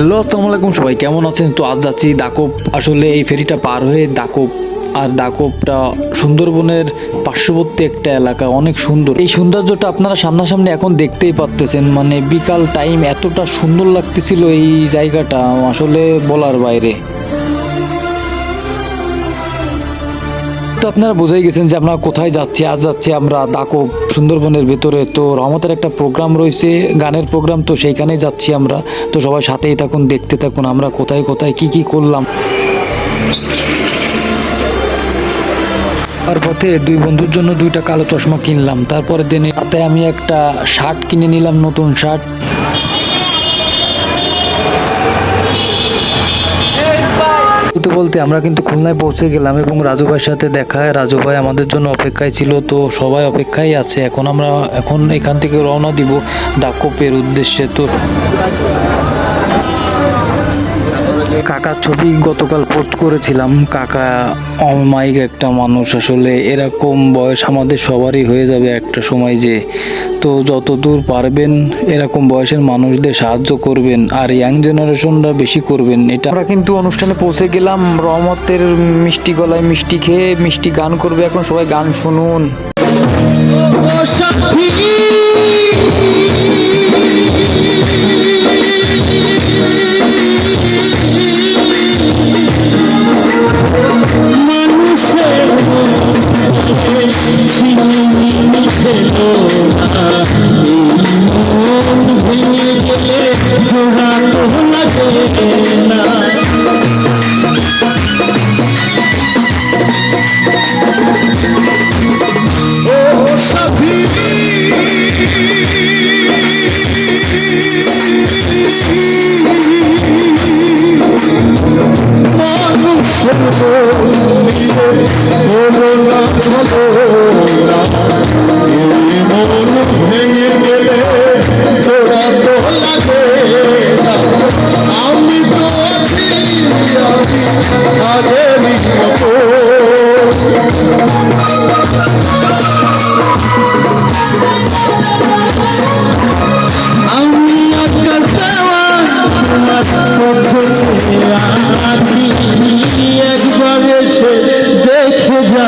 Hello, আসসালামু আলাইকুম সবাই, কেমন আছেন? তো আজ যাচ্ছি দাকোপ। আসলে এই ফেরিটা পার হয়ে দাকোপ আর দাকোপটা সুন্দরবনের পার্শ্ববর্তী একটা এলাকা, অনেক সুন্দর। এই সৌন্দর্যটা আপনারা সামনাসামনি এখন দেখতেই পারতেছেন মানে বিকাল টাইম এতটা সুন্দর লাগতেছিল এই জায়গাটা, আসলে বলার বাইরে। তো আপনারা বুঝেই গেছেন যে আমরা কোথায় যাচ্ছি, আজ যাচ্ছি আমরা দাকো সুন্দরবনের ভেতরে। তো রহমতের একটা প্রোগ্রাম রয়েছে, গানের প্রোগ্রাম, তো সেইখানেই যাচ্ছি আমরা। তো সবাই সাথেই থাকুন, দেখতে থাকুন আমরা কোথায় কোথায়, কি কি করলাম। আর পথে দুই বন্ধুর জন্য দুইটা কালো চশমা কিনলাম। তারপরে দিনে রাতে আমি একটা শার্ট কিনে নিলাম, নতুন শার্ট। বলতে আমরা কিন্তু খুলনায় পৌঁছে গেলাম এবং রাজু ভাইয়ের সাথে দেখা রাজু ভাই আমাদের জন্য অপেক্ষায় ছিল, তো সবাই অপেক্ষায় আছে। এখন আমরা, এখন এখান থেকে রওনা দিব ডাকোপের উদ্দেশ্যে, তো কাকার ছবি গতকাল পোস্ট করেছিলাম। কাকা অমায়িক একটা মানুষ। আসলে এরকম বয়স আমাদের সবারই হয়ে যাবে একটা সময় যে তো যত দূর পারবেন এরকম বয়সের মানুষদের সাহায্য করবেন আর ইয়াং জেনারেশনরা বেশি করবেন। এটা আমরা কিন্তু অনুষ্ঠানে পৌঁছে গেলাম। রহমতের মিষ্টি গলায় মিষ্টি খেয়ে মিষ্টি গান করবে। এখন সবাই গান শুনুন। মন ভেঙে গেলে জোড়া তো লাগে না ও একবার এসে দেখে যা